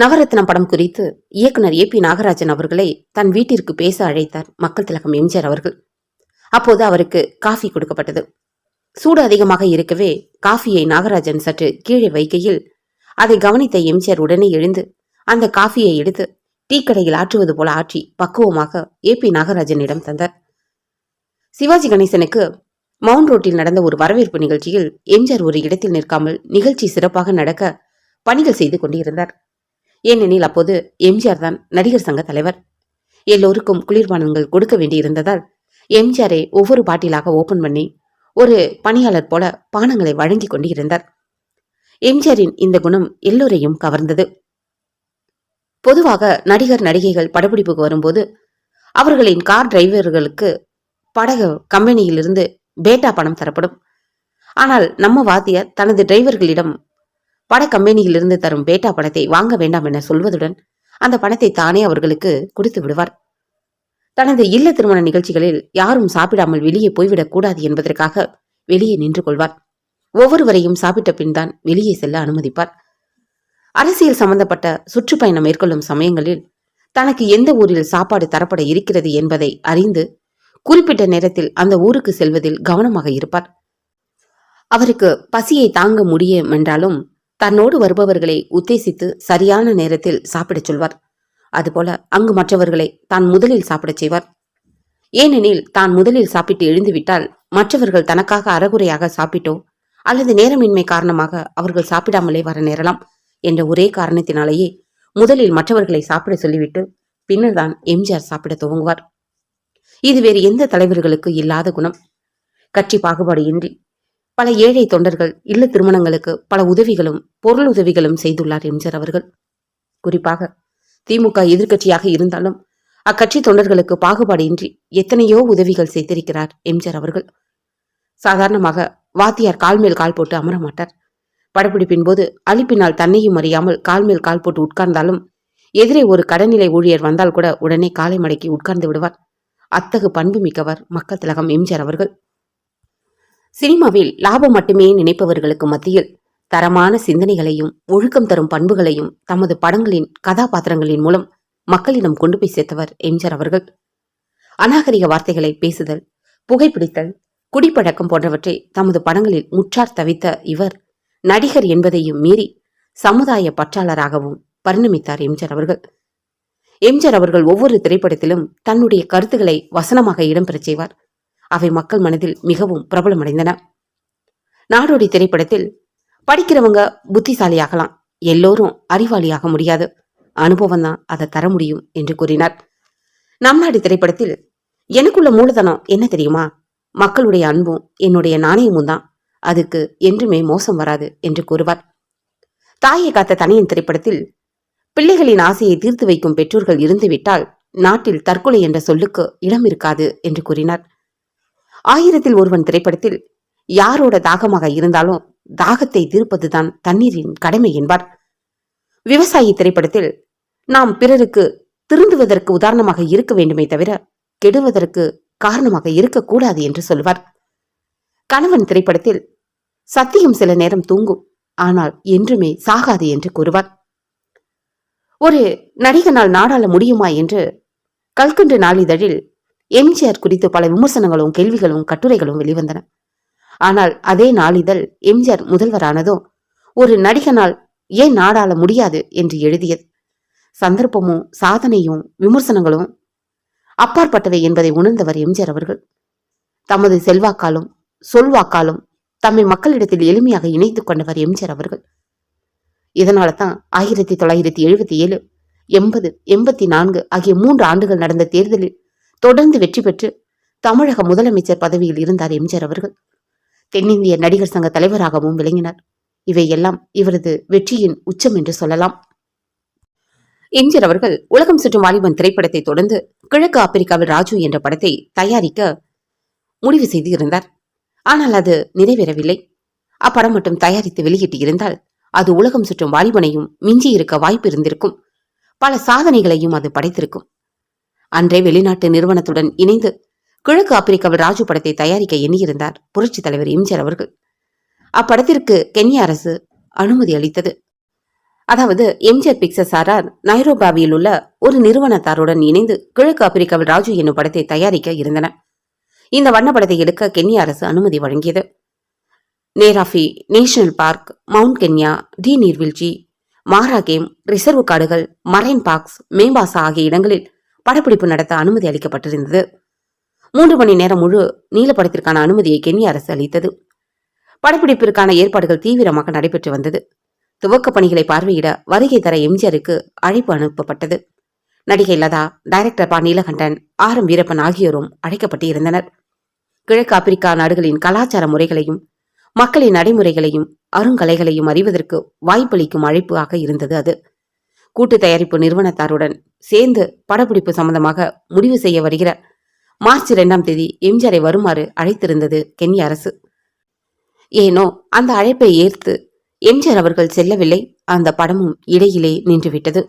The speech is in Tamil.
நவரத்னம் படம் குறித்து இயக்குனர் ஏ பி நாகராஜன் அவர்களை தன் வீட்டிற்கு பேச அழைத்தார் மக்கள் திலகம் எம்ஜிஆர் அவர்கள். அப்போது அவருக்கு காஃபி கொடுக்கப்பட்டது. சூடு அதிகமாக இருக்கவே காஃபியை நாகராஜன் சற்று கீழே வைக்கையில் அதை கவனித்த எம்ஜிஆர் உடனே எழுந்து அந்த காஃபியை எடுத்து டீ கடையில் ஆற்றுவது போல ஆற்றி பக்குவமாக ஏ பி நாகராஜனிடம் தந்தார். சிவாஜி கணேசனுக்கு மவுண்ட் ரோட்டில் நடந்த ஒரு வரவேற்பு நிகழ்ச்சியில் எம்ஜிஆர் ஒரு இடத்தில் நிற்காமல் நிகழ்ச்சி சிறப்பாக நடக்க பணிகள் செய்து கொண்டிருந்தார். ஏனெனில் அப்போது எம்ஜிஆர் தான் நடிகர் சங்க தலைவர். எல்லோருக்கும் குளிர்பானங்கள் கொடுக்க வேண்டியிருந்ததால் எம்ஜிஆரை ஒவ்வொரு பாட்டிலாக ஓபன் பண்ணி ஒரு பணியாளர் போல பானங்களை வழங்கி கொண்டிருந்தார். எம்ஜிஆரின் இந்த குணம் எல்லோரையும் கவர்ந்தது. பொதுவாக நடிகர் நடிகைகள் படப்பிடிப்புக்கு வரும்போது அவர்களின் கார் டிரைவர்களுக்கு படக கம்பெனியிலிருந்து பேட்டா பணம் தரப்படும். ஆனால் நம்ம வாத்தியார் தனது டிரைவர்களிடம் பட கம்பெனியிலிருந்து தரும் பேட்டா பணத்தை வாங்க வேண்டாம் என சொல்வதுடன் அந்த பணத்தை தானே அவர்களுக்கு கொடுத்து விடுவார். தனது இல்ல திருமண நிகழ்ச்சிகளில் யாரும் சாப்பிடாமல் வெளியே போய்விடக் கூடாது என்பதற்காக வெளியே நின்று கொள்வார். ஒவ்வொருவரையும் சாப்பிட்ட பின் தான் வெளியே செல்ல அனுமதிப்பார். அரசியல் சம்பந்தப்பட்ட சுற்றுப்பயணம் மேற்கொள்ளும் சமயங்களில் தனக்கு எந்த ஊரில் சாப்பாடு தரப்பட இருக்கிறது என்பதை அறிந்து குறிப்பிட்ட நேரத்தில் அந்த ஊருக்கு செல்வதில் கவனமாக இருப்பார். அவருக்கு பசியை தாங்க முடியும் என்றாலும் தன்னோடு வருபவர்களை உத்தேசித்து சரியான நேரத்தில் சாப்பிடச் சொல்வார். அதுபோல அங்கு மற்றவர்களை தான் முதலில் சாப்பிடச் செய்வார். ஏனெனில் தான் முதலில் சாப்பிட்டு எழுந்துவிட்டால் மற்றவர்கள் தனக்காக அறகுறையாக சாப்பிட்டோ அல்லது நேரமின்மை காரணமாக அவர்கள் சாப்பிடாமலே வர நேரலாம் என்ற ஒரே காரணத்தினாலேயே முதலில் மற்றவர்களை சாப்பிட சொல்லிவிட்டு பின்னர் தான் எம்ஜிஆர் சாப்பிட துவங்குவார். இது வேறு எந்த தலைவர்களுக்கு இல்லாத குணம். கட்சி பாகுபாடு இன்றி பல ஏழை தொண்டர்கள் இல்ல திருமணங்களுக்கு பல உதவிகளும் பொருள் உதவிகளும் செய்துள்ளார் எம்ஜிஆர் அவர்கள். குறிப்பாக திமுக எதிர்க்கட்சியாக இருந்தாலும் அக்கட்சி தொண்டர்களுக்கு பாகுபாடின்றி எத்தனையோ உதவிகள் செய்திருக்கிறார் எம்ஜிஆர் அவர்கள். சாதாரணமாக வாத்தியார் கால் மேல் கால் போட்டு அமர மாட்டார். படப்பிடிப்பின் போது அழிப்பினால் தன்னையும் அறியாமல் கால் மேல் கால் போட்டு உட்கார்ந்தாலும் எதிரே ஒரு கடநிலை ஊழியர் வந்தால் கூட உடனே காலை மடக்கி உட்கார்ந்து விடுவார். அத்தகு பண்பு மிக்கவர் மக்கள் திலகம் எம்ஜிஆர் அவர்கள். சினிமாவில் லாபம் மட்டுமே நினைப்பவர்களுக்கு மத்தியில் தரமான சிந்தனைகளையும் ஒழுக்கம் தரும் பண்புகளையும் தமது படங்களின் கதாபாத்திரங்களின் மூலம் மக்களிடம் கொண்டு போய் சேர்த்தவர் எம்ஜிஆர் அவர்கள். அநாகரிக வார்த்தைகளை பேசுதல் புகைப்பிடித்தல் குடிப்பழக்கம் போன்றவற்றை தமது படங்களில் முற்றார் தவித்த இவர் நடிகர் என்பதையும் மீறி சமுதாய பற்றாளராகவும் பரிணமித்தார் எம்ஜிஆர் அவர்கள். எம்ஜிஆர் அவர்கள் ஒவ்வொரு திரைப்படத்திலும் தன்னுடைய கருத்துக்களை வசனமாக இடம்பெறச் செய்வார். அவை மக்கள் மனதில் மிகவும் பிரபலமடைந்தன. நாடோடி திரைப்படத்தில் படிக்கிறவங்க புத்திசாலியாகலாம். எல்லோரும் அறிவாளியாக முடியாது. அனுபவம் தான் அதை தர முடியும் என்று கூறினார். நம் நாடு திரைப்படத்தில் எனக்குள்ள மூலதனம் என்ன தெரியுமா? மக்களுடைய அன்பும் என்னுடைய நாணயமும் தான். அதுக்கு என்றுமே மோசம் வராது என்று கூறுவார். தாயை காத்த தனியின் திரைப்படத்தில் பிள்ளைகளின் ஆசையை தீர்த்து வைக்கும் பெற்றோர்கள் இருந்துவிட்டால் நாட்டில் தற்கொலை என்ற சொல்லுக்கு இடம் இருக்காது என்று கூறினார். ஆயிரத்தில் ஒருவன் திரைப்படத்தில் யாரோட தாகமாக இருந்தாலும் தாகத்தை தீர்ப்பதுதான் தண்ணீரின் கடமை என்பார். விவசாயி திரைப்படத்தில் நாம் பிறருக்கு திருந்துவதற்கு உதாரணமாக இருக்க வேண்டுமே தவிர கெடுவதற்கு காரணமாக இருக்கக்கூடாது என்று சொல்வார். கணவன் திரைப்படத்தில் சத்தியம் சில நேரம் தூங்கும் ஆனால் என்றுமே சாகாது என்று கூறுவார். ஒரு நடிகனால் நாடாள முடியுமா என்று கல்கண்டு நாளிதழில் எம்ஜிஆர் குறித்து பல விமர்சனங்களும் கேள்விகளும் கட்டுரைகளும் வெளிவந்தன. ஆனால் அதே நாளிதழ் எம்ஜிஆர் முதல்வரானதோ ஒரு நடிகனால் ஏன் நாடாள முடியாது என்று எழுதியது. சந்தர்ப்பமும் சாதனையும் விமர்சனங்களும் அப்பாற்பட்டவை என்பதை உணர்ந்தவர் எம்ஜிஆர் அவர்கள். தமது செல்வாக்காலும் சொல்வாக்காலும் தம்மை மக்களிடத்தில் எளிமையாக இணைத்துக் கொண்டவர் எம்ஜிஆர் அவர்கள். இதனால தான் ஆயிரத்தி தொள்ளாயிரத்தி எழுபத்தி ஏழு எண்பது எண்பத்தி நான்கு ஆகிய மூன்று ஆண்டுகள் நடந்த தேர்தலில் தொடர்ந்து வெற்றி பெற்று தமிழக முதலமைச்சர் பதவியில் இருந்தார் எம்ஜிஆர் அவர்கள். தென்னிந்திய நடிகர் சங்க தலைவராகவும் விளங்கினார். இவையெல்லாம் இவரது வெற்றியின் உச்சம் என்று சொல்லலாம். எம்ஜிஆர் அவர்கள் உலகம் சுற்றும் வாலிபன் திரைப்படத்தை தொடர்ந்து கிழக்கு ஆப்பிரிக்காவில் ராஜு என்ற படத்தை தயாரிக்க முடிவு செய்து இருந்தார் ஆனால் அது நிறைவேறவில்லை. அப்படம் மட்டும் தயாரித்து வெளியிட்டு இருந்தால் அது உலகம் சுற்றும் வாலிபனையும் மிஞ்சி இருக்க வாய்ப்பு இருந்திருக்கும். பல சாதனைகளையும் அது படைத்திருக்கும். அன்றே வெளிநாட்டு நிறுவனத்துடன் இணைந்து கிழக்கு ஆப்பிரிக்காவில் ராஜு படத்தை தயாரிக்க எண்ணியிருந்தார் புரட்சித் தலைவர் எம்ஜிஆர் அவர்கள். அப்படத்திற்கு கென்யா அரசு அனுமதி அளித்தது. அதாவது எம்ஜிஆர் ஆர்ஆர் நைரோபாவியில் உள்ள ஒரு நிறுவனத்தாருடன் இணைந்து கிழக்கு ஆப்பிரிக்காவில் ராஜு என்னும் படத்தை தயாரிக்க இருந்தன. இந்த வண்ணப்படத்தை எடுக்க கென்யா அரசு அனுமதி வழங்கியது. Nairobi national park mount Kenya D நீர்வீழ்ச்சி மாரா கேம் ரிசர்வ் காடுகள் மரைன் பார்க்ஸ் மேம்பாசா ஆகிய இடங்களில் படப்பிடிப்பு நடத்த அனுமதி அளிக்கப்பட்டிருந்தது. மூன்று மணி நேரம் முழு நீலப்படத்திற்கான அனுமதியை கென்யா அரசு அளித்தது. படப்பிடிப்பிற்கான ஏற்பாடுகள் தீவிரமாக நடைபெற்று வந்தது. துவக்க பணிகளை பார்வையிட வருகை தர எம்ஜிஆருக்கு அழைப்பு அனுப்பப்பட்டது. நடிகை லதா டைரக்டர் பா. நீலகண்டன் ஆர். எம். வீரப்பன் ஆகியோரும் அழைக்கப்பட்டு இருந்தனர் கிழக்கு ஆப்பிரிக்கா நாடுகளின் கலாச்சார முறைகளையும் மக்களின் நடைமுறைகளையும் அருங்கலைகளையும் அறிவதற்கு வாய்ப்பளிக்கும் அழைப்பாக இருந்தது அது. கூட்டு தயாரிப்பு நிறுவனத்தாருடன் சேர்ந்து படப்பிடிப்பு சம்பந்தமாக முடிவு செய்ய வருகிற மார்ச் இரண்டாம் தேதி எம்ஜிஆரை வருமாறு அழைத்திருந்தது கென்ய அரசு. ஏனோ அந்த அழைப்பை ஏற்று எம்ஜிஆர் அவர்கள் செல்லவில்லை அந்த படமும் இடையிலே நின்றுவிட்டது.